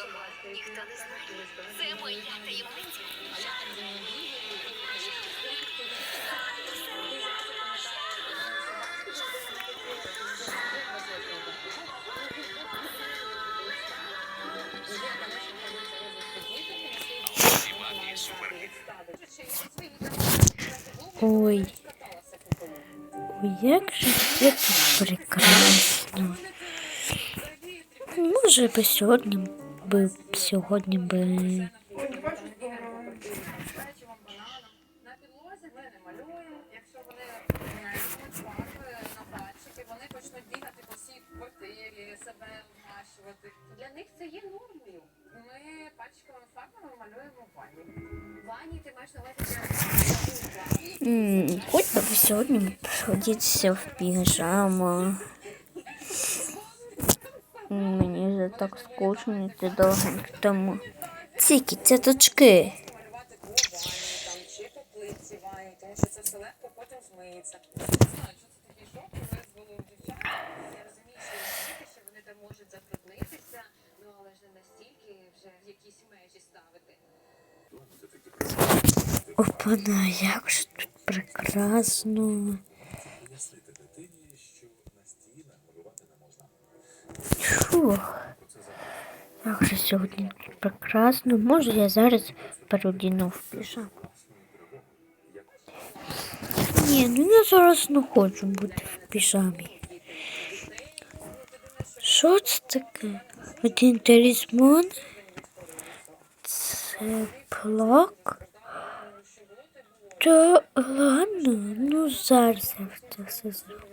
Цього ніхто не знає. Це моя таємниця. Ой. Ой, як же це тут прекрасно. Може би сьогодні би сьогодні би. Для них це є нормою. Ми пальчиковими фарбами малюємо в ванні. Вані, ти маєш на увазі Хоч би сьогодні сходитися в піжаму. Вже так скучно йти довгенько тому. Цікі, це точки. Малювати по ванні, там, чи по плитці ванні, тому що це все легко потім змиється. Не знаю, що це такий шок, визвало у дівчат. Я розумію, що діти, що вони там можуть забруднитися, але ж не настільки вже якісь межі ставити. Опана, як же тут прекрасно. Пояснити дитині, що на стінах малювати не можна. Фух. Як сьогодні прекрасно. Може я зараз переодіну в піжаму. Ні, ну я зараз не хочу бути в піжамі. Що це таке? Один талісман? Це плак? Та ладно, ну зараз я це все зроблю.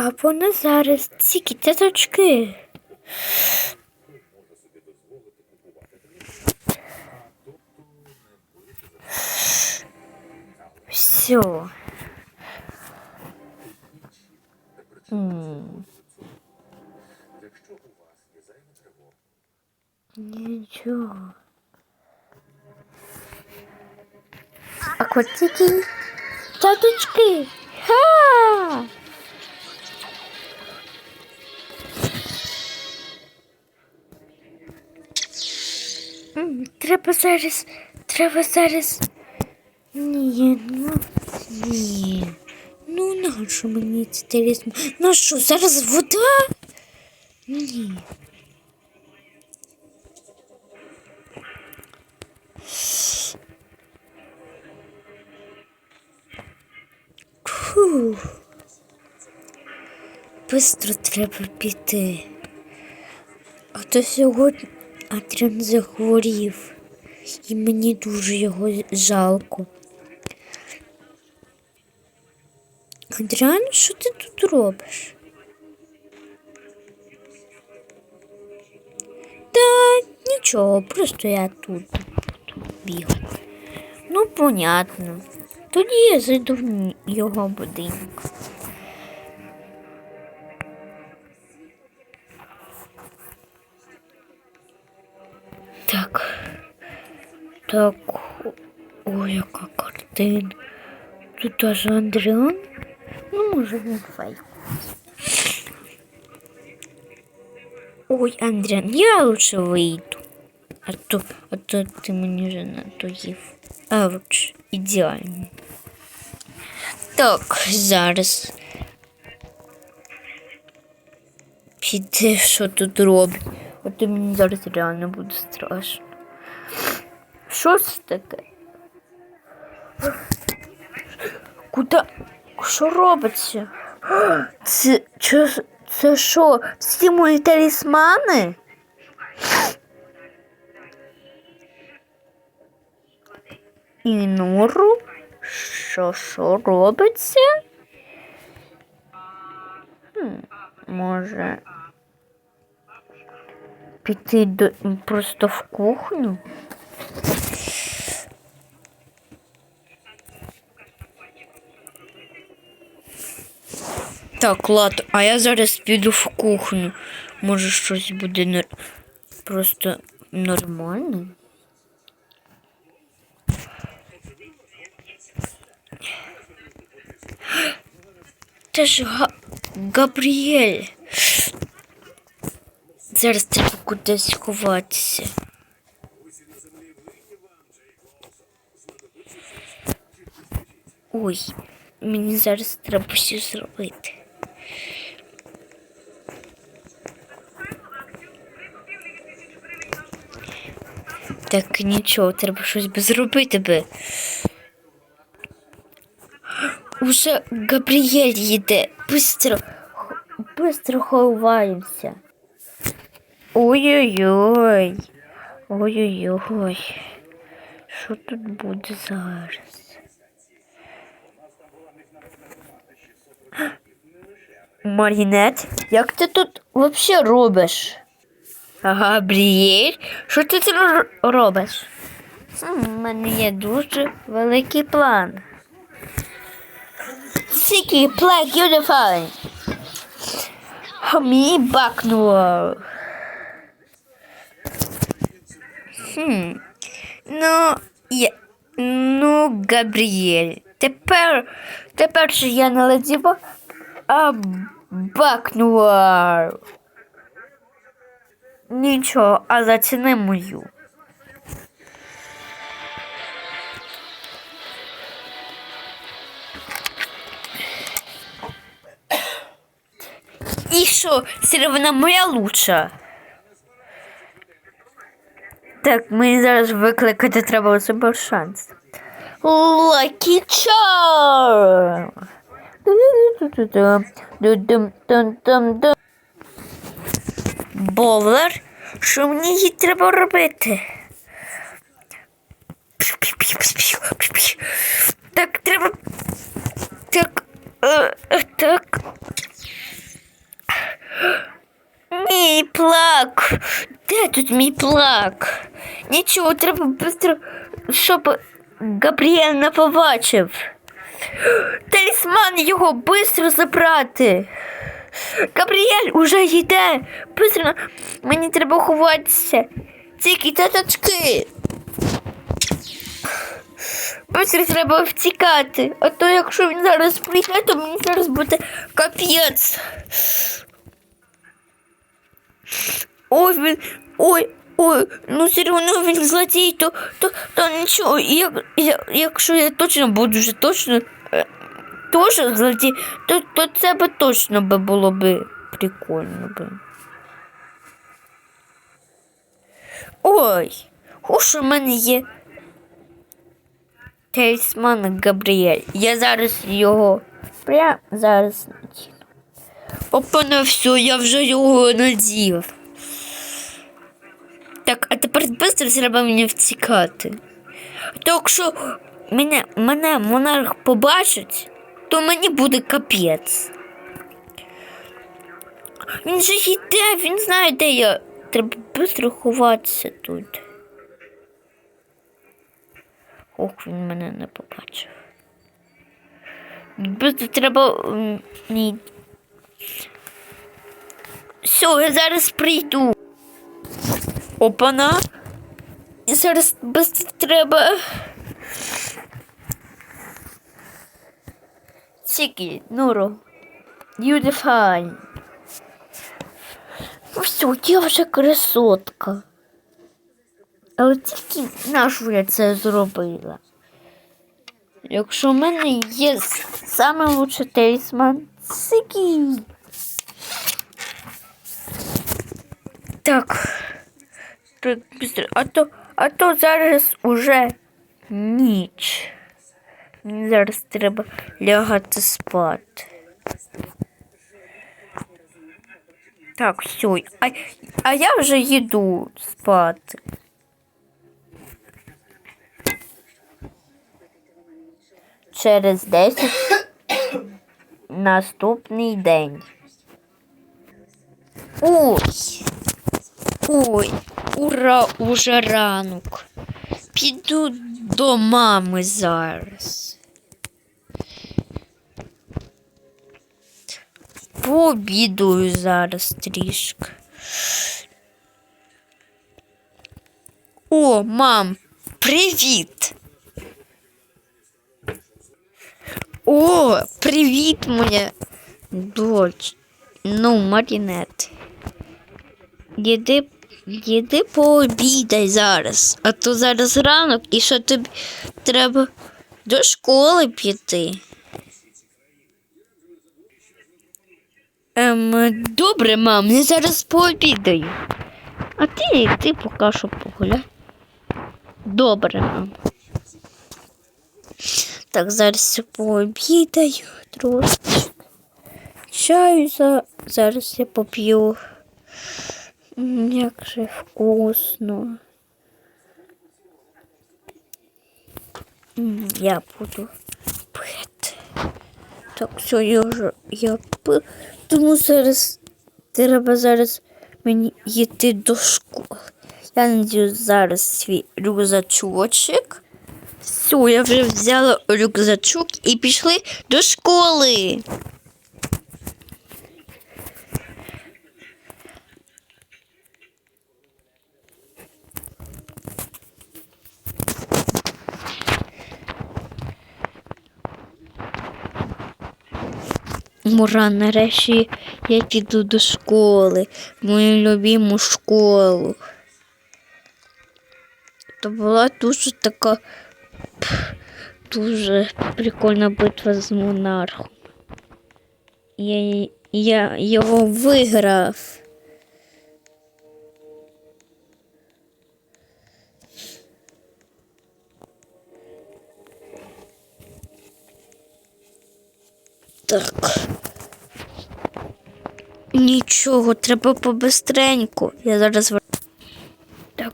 А вона зараз ці кіточки. Все. Якщо у вас Нічого. А котики? Таточки. Ха! Треба зараз. Треба зараз. Ні, ну ні. Ну нащо мені це талісман? Ну що, зараз вода? Ні. Фух. Бистро треба піти. А то сьогодні Адріан захворів. І мені дуже його жалко. Адріан, що ти тут робиш? Та нічого, просто я тут, тут бігаю. Ну, понятно. Тоді я зайду в його будинок. Так. Ой, яка картина. Тут даже Андріан. Ну, може, він фейк. Ой, Андріан, я лучше вийду. А то, а то ти мені вже надоїв. Ауч, ідеально. Так, зараз. Піди, що тут робить. А то мені зараз реально буде страшно. Що це таке? Куда? Що робиться? Це, це, це що? Всі мої талісмани? І нору? Що, що робиться? Може піти до, просто в кухню? Так, ладно, а я зараз піду в кухню. Може щось буде нор... просто нормально. Це ж Га... Габріель. Зараз треба кудись ховатися. Ой, мені зараз треба щось зробити. Так нічого, треба щось би зробити би. Уже Габріель їде. Быстро, быстро ховаємося. Ой-ой-ой. Ой-ой-ой. Що тут буде зараз? Марінет, як ти тут взагалі робиш? Габріель, що ти тут робиш? У мене є дуже великий план. Сикий плак юніфай. Мені бакнуло. Хм. Ну, я... ну, Габріель. Тепер, тепер же я не ледіва, а бакнула. Нічого, це не мою. І що, все вона моя лучша? Так, мені зараз викликати треба себе шанс. Lucky Charm! Ду-ду-ду-ду-ду. Бовлер, що мені їй треба робити? Так, треба. Так. е, е, Так. Мій плак. Де тут мій плак? Нічого, треба швидко, щоб Габріель не побачив. Талісман його швидко забрати. Габріель уже йде. Быстро, мені треба ховатися. Тільки таточки. Быстро треба втікати. А то якщо він зараз прийде, то мені зараз буде капець. Ой, він, ой, ой, ну все одно він злодій, то, то, то нічого, як, я, якщо я точно буду вже точно, точно злодій, то, то це би точно би було би прикольно би. Ой, уж у мене є талісман Габріель. Я зараз його прямо зараз надіну. Опа, на все, я вже його надів. Так, а тепер швидко треба мені втікати. То якщо мене, мене монарх побачить, то мені буде капець. Він же йде, він знає, де я. Треба швидко ховатися тут. Ох, він мене не побачив. Просто треба. Ні. Все, я зараз прийду. Опана. Зараз без треба. Тільки, Нуро. Beautiful. Ну все, я вже красотка. Але тільки нашу я це зробила. Якщо в мене є саме лучший талісман. Так. Так. А то, а то зараз уже ніч. Зараз треба лягати спати. Так, все. А, а я вже їду спати. Через 10 наступний день. Ой. Ой, ура, уже ранок. Піду до мами зараз. Пообідаю зараз трішки. О, мам, привіт. О, привіт, моя доч. Ну, Марінет. Їди, їди пообідай зараз. А то зараз ранок і що тобі треба до школи піти. Ем, добре, мам, я зараз пообідаю. А ти, ти поки що погуляй. Добре, мам. Так, зараз я пообідаю трошки. Чаю за... зараз я поп'ю. Як же вкусно. Я буду пити. Так, все, я вже я пив. Тому зараз треба зараз мені йти до школи. Я надію зараз свій рюкзачочок. Все, я вже взяла рюкзачок і пішли до школи. Ура, нарешті я піду до школи, мою любиму школу. То була дуже така дуже прикольна битва з монархом. Я, я його виграв. Так. Нічого, треба побистреньку. Я зараз Так.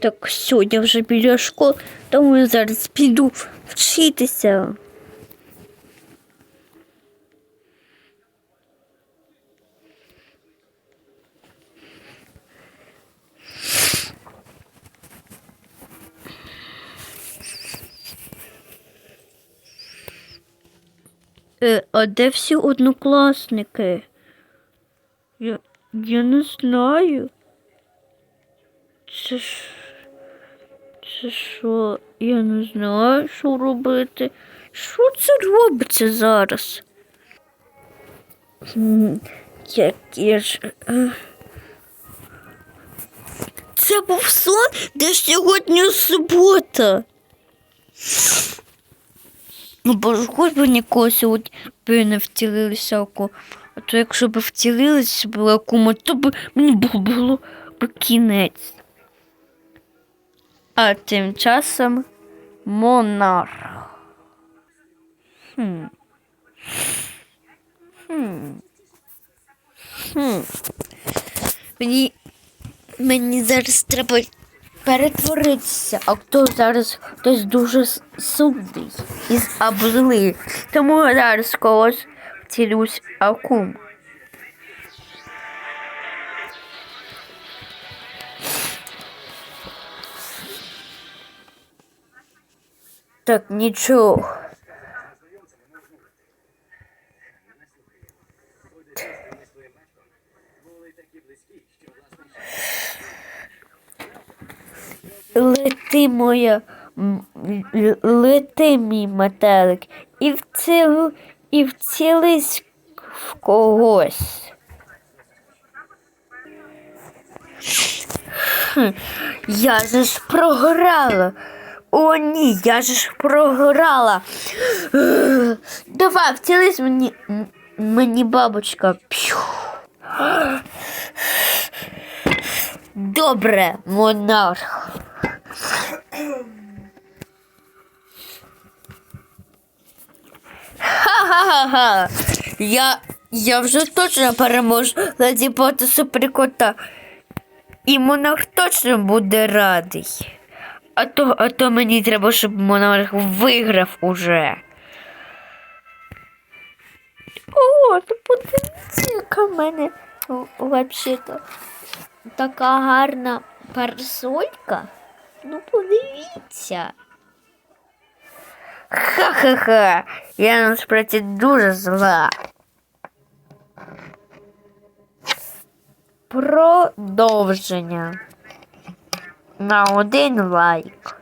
Так, сьогодні вже біля школи, тому я зараз піду вчитися. Е, а де всі однокласники? Я, я не знаю. Це ж. Це що? Я не знаю, що робити. Що це робиться зараз? Яке ж. е. Це був сон, де сьогодні субота. Ну, бо хоч би нікого сьогодні не втілилися око. А то якщо б втілилися б акума, то б мені було б кінець. А тим часом монарх. Хм. Хм. Хм. Мені, мені зараз треба перетворитися, а хто зараз хтось дуже сумний і злий. Тому я зараз когось втілюсь акум. Так, нічого. Лети моя, лети мій метелик, і вцілу, і вцілись в когось. Я же ж програла. О, ні, я ж програла. Давай, вцілись мені, мені бабочка. П'ю. Добре, монарх. Ха-ха-ха. Я, я вже точно переможу задіпати суперкота. І монарх точно буде радий. А то, а то мені треба, щоб монарх виграв уже. О, то подивіться, в мене взагалі-то така гарна парасолька. Ну, подивіться. Ха-ха-ха, я насправді дуже зла. Продовження. На один лайк.